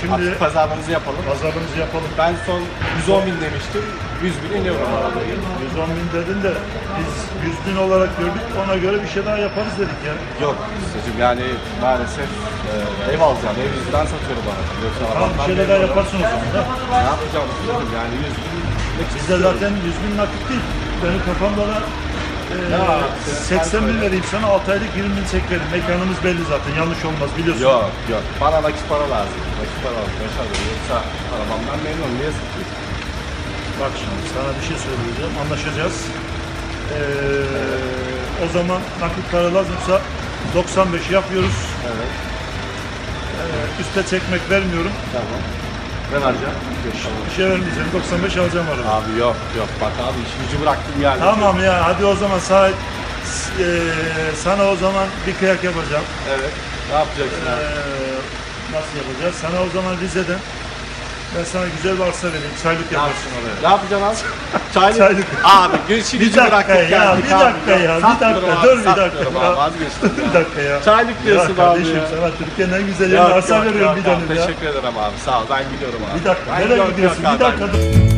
Şimdi Artık pazarlığımızı yapalım. pazarlığımızı yapalım. Ben son 110 bin demiştim. 100 bin iniyorum arabayı. 110 bin dedin de biz 100 bin olarak gördük. Ona göre bir şey daha yaparız dedik ya. Yok ustacığım yani maalesef e, ev alacağım. Ev yüzünden satıyorum arabayı. Yoksa Tamam bir şeyler daha yaparsın o zaman da. Ne yapacağım ustacığım yani 100 bin. Bizde zaten 100 bin nakit değil. Benim kafamda da e, Ya, 80 bin söyle. vereyim sana 6 aylık 20 bin çek vereyim. Mekanımız belli zaten yanlış olmaz biliyorsun. Yok yok. Bana nakit para lazım. Nakit para lazım. Yaşar Bey. Yoksa arabamdan memnunum. Niye satıyorsun? Bak şimdi sana bir şey söyleyeceğim. Anlaşacağız. Ee, o zaman nakit para lazımsa 95 yapıyoruz. Evet. Ee, üste çekmek vermiyorum. Tamam. Ne vereceğim? Bir şey vermeyeceğim. 95 alacağım araba. Abi yok yok. Bak abi işi gücü bıraktım yani. Tamam ya hadi o zaman sağ, e, sana o zaman bir kıyak yapacağım. Evet. Ne yapacaksın Ee, abi? nasıl yapacağız? Sana o zaman Rize'den ben sana güzel bir arsa vereyim. Çaylık yaparsın oraya. Ne yapacaksın abi? Çaylık. Çaylık. Abi güneşi Bir dakika ya, geldik bir dakika ya, bir dakika, dur bir dakika. Abi, vazgeçtim bir ya. dakika ya. Çaylık Ya diyorsun abi ya. sana Türkiye'nin en güzel Yok, yerine arsa veriyorum bir dönüm ya. Teşekkür ederim abi. Sağ ol. Ben gidiyorum abi. Bir dakika, nereye gidiyorsun? Bir dakika.